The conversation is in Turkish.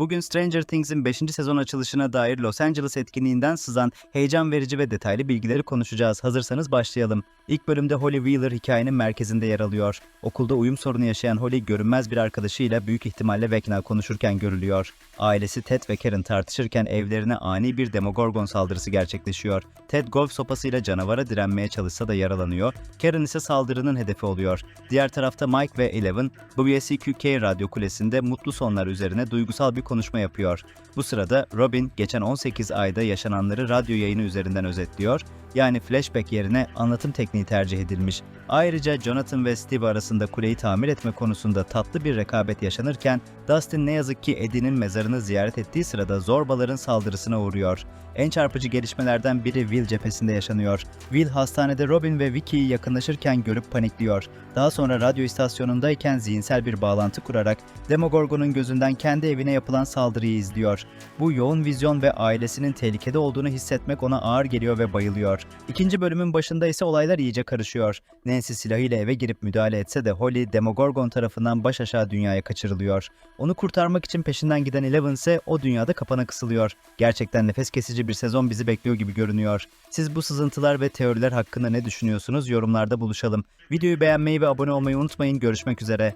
bugün Stranger Things'in 5. sezon açılışına dair Los Angeles etkinliğinden sızan heyecan verici ve detaylı bilgileri konuşacağız. Hazırsanız başlayalım. İlk bölümde Holly Wheeler hikayenin merkezinde yer alıyor. Okulda uyum sorunu yaşayan Holly görünmez bir arkadaşıyla büyük ihtimalle Vecna konuşurken görülüyor. Ailesi Ted ve Karen tartışırken evlerine ani bir Demogorgon saldırısı gerçekleşiyor. Ted golf sopasıyla canavara direnmeye çalışsa da yaralanıyor. Karen ise saldırının hedefi oluyor. Diğer tarafta Mike ve Eleven, WSQK radyo kulesinde mutlu sonlar üzerine duygusal bir konuşma yapıyor. Bu sırada Robin geçen 18 ayda yaşananları radyo yayını üzerinden özetliyor. Yani flashback yerine anlatım tekniği tercih edilmiş. Ayrıca Jonathan ve Steve arasında kuleyi tamir etme konusunda tatlı bir rekabet yaşanırken Dustin ne yazık ki Eddie'nin mezarını ziyaret ettiği sırada zorbaların saldırısına uğruyor. En çarpıcı gelişmelerden biri Will cephesinde yaşanıyor. Will hastanede Robin ve Vicky'yi yakınlaşırken görüp panikliyor. Daha sonra radyo istasyonundayken zihinsel bir bağlantı kurarak Demogorgon'un gözünden kendi evine yapılan saldırıyı izliyor. Bu yoğun vizyon ve ailesinin tehlikede olduğunu hissetmek ona ağır geliyor ve bayılıyor. İkinci bölümün başında ise olaylar iyice karışıyor. Nancy silahıyla eve girip müdahale etse de Holly Demogorgon tarafından baş aşağı dünyaya kaçırılıyor. Onu kurtarmak için peşinden giden Eleven ise o dünyada kapana kısılıyor. Gerçekten nefes kesici bir sezon bizi bekliyor gibi görünüyor. Siz bu sızıntılar ve teoriler hakkında ne düşünüyorsunuz? Yorumlarda buluşalım. Videoyu beğenmeyi ve abone olmayı unutmayın. Görüşmek üzere.